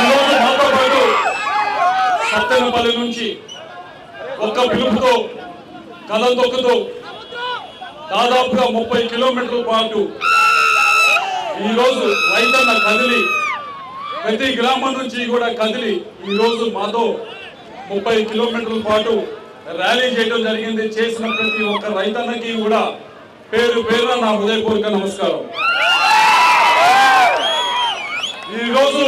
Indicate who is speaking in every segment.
Speaker 1: ఈరోజు మాతో పాటు సత్తెనపల్లి నుంచి ఒక్క పిలుపుతో కథం తొక్కుతూ దాదాపుగా ముప్పై కిలోమీటర్ల పాటు ఈరోజు రైతన్న కదిలి ప్రతి గ్రామం నుంచి కూడా కదిలి ఈరోజు మాతో ముప్పై కిలోమీటర్ల పాటు ర్యాలీ చేయడం జరిగింది. చేసిన ప్రతి ఒక్క రైతన్నకి కూడా పేరు పేరున నా హృదయపూర్వక నమస్కారం. ఈరోజు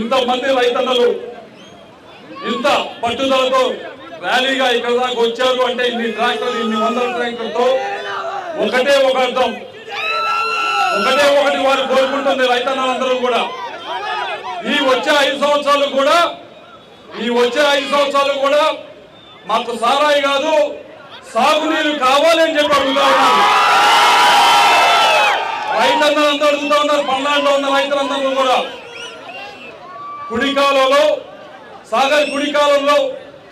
Speaker 1: ఇంతమంది రైతన్నలు ఇంత పట్టుదలతో ర్యాలీగా ఇక్కడ దాకా వచ్చారు అంటే ఇన్ని ట్రాక్టర్ ఇన్ని వందల ట్రాక్టర్తో ఒకటే ఒక అర్థం. ఒకటే ఒకటి వారు కోరుకుంటుంది రైతన్నలందరూ కూడా. ఈ వచ్చే ఐదు సంవత్సరాలు కూడా ఈ వచ్చే ఐదు సంవత్సరాలు కూడా మాకు సారాయి కాదు సాగునీరు కావాలి అని చెప్పి అడుగుతా ఉన్నారు రైతన్నలందరూ అడుగుతా ఉన్నారు పల్నాడులో ఉన్న రైతులందరూ కూడా. కుడికాలంలో సాగర్ కుడికాలంలో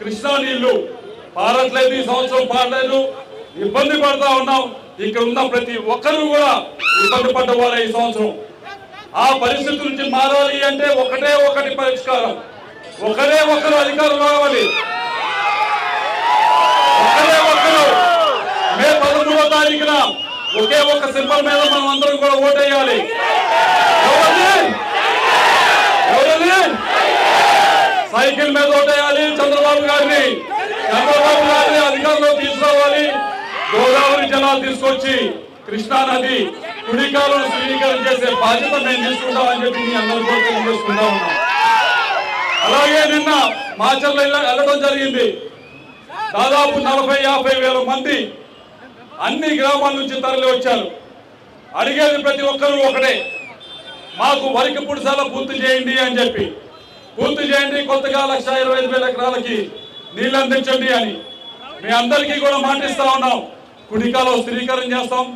Speaker 1: కృష్ణా నీళ్ళు. పారట్లేదు ఈ సంవత్సరం పారలేదు ఇబ్బంది పడతా ఉన్నాం. ఇక్కడ ఉన్న ప్రతి ఒక్కరూ కూడా ఇబ్బంది పడ్డ ఈ సంవత్సరం. ఆ పరిస్థితి నుంచి మారాలి అంటే ఒకటే ఒకటి పరిష్కారం. ఒకరే ఒకరు అధికారం రావాలి. ఒకరే ఒకరు. మే పదమూడో తారీఖున ఒకే ఒక సింబల్ మీద మనం అందరం కూడా ఓటేయాలి. సైకిల్ మీద ఓటేయాలి చంద్రబాబు గారిని. చంద్రబాబు గారిని అధికారంలో తీసుకురావాలి. గోదావరి జలాలు తీసుకొచ్చి కృష్ణా నది కుడికాలను శ్రీకరణ చేసే బాధ్యత మేము తీసుకుంటామని చెప్పి మీ అందరూ కూడా తెలియజేసుకుంటా ఉన్నాం. అలాగే నిన్న మాచర్ల వెళ్ళడం జరిగింది. దాదాపు నలభై యాభై వేల మంది అన్ని గ్రామాల నుంచి తరలి వచ్చారు. అడిగేది ప్రతి ఒక్కరూ ఒకటే మాకు వరికి పుడిసాల పూర్తి చేయండి అని చెప్పి. పూర్తి చేయండి కొత్తగా లక్ష ఇరవై ఐదు వేల ఎకరాలకి నీళ్ళు అందించండి అని. మీ అందరికీ కూడా మాటిస్తా ఉన్నాం. కుడికాలో స్థిరీకరణ చేస్తాం.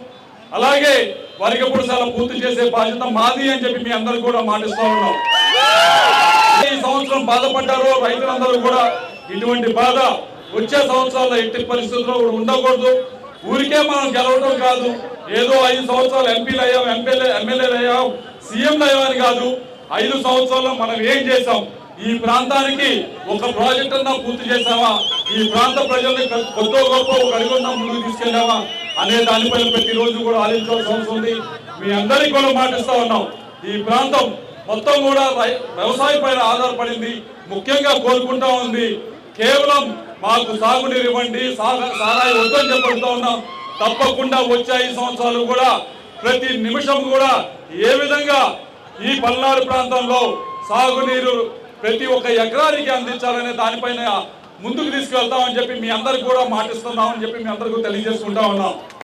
Speaker 1: అలాగే వరికి పుడిసాల పూర్తి చేసే బాధ్యత మాది అని చెప్పి మీ అందరూ కూడా మాటిస్తూ ఉన్నాం. ఈ సంవత్సరం బాధపడ్డారో రైతులందరూ కూడా ఇటువంటి బాధ వచ్చే సంవత్సరాల్లో ఎట్టి పరిస్థితుల్లో కూడా ఉండకూడదు. ఊరికే మనం గెలవడం కాదు. ఏదో ఐదు సంవత్సరాలు ఎంపీలు అయ్యాం ఎమ్మెల్యే ఎమ్మెల్యేలు అయ్యాం సీఎంలు అయ్యామని కాదు. ఐదు సంవత్సరాల్లో మనం ఏం చేసాం ఈ ప్రాంతానికి ఒక ప్రాజెక్ట్ అన్నా పూర్తి చేసామా ఈ ప్రాంత ప్రజల్ని కొత్త గొప్ప ఒక అడుగున్నా ముందుకు తీసుకెళ్ళామా? అనే దానిపైన ప్రతిరోజు కూడా ఆలోచించాల్సిన అవసరం ఉంది. మీ అందరికీ కూడా మాటిస్తా ఉన్నాం. ఈ ప్రాంతం మొత్తం కూడా వ్యవసాయం పైన ఆధారపడింది. ముఖ్యంగా కోరుకుంటా ఉంది. కేవలం మాకు సాగునీరు ఇవ్వండి సాగ- సారాయి వద్దని చెప్పడుతూ ఉన్నాం. తప్పకుండా వచ్చే ఐదు సంవత్సరాలు కూడా ప్రతి నిమిషం కూడా ఏ విధంగా ఈ పల్నాడు ప్రాంతంలో సాగునీరు ప్రతి ఒక్క ఎకరానికి అందించాలనే దానిపైన ముందుకు తీసుకెళ్తామని చెప్పి మీ అందరికి కూడా మాటిస్తున్నామని చెప్పి మీ అందరికీ తెలియజేసుకుంటా ఉన్నాం.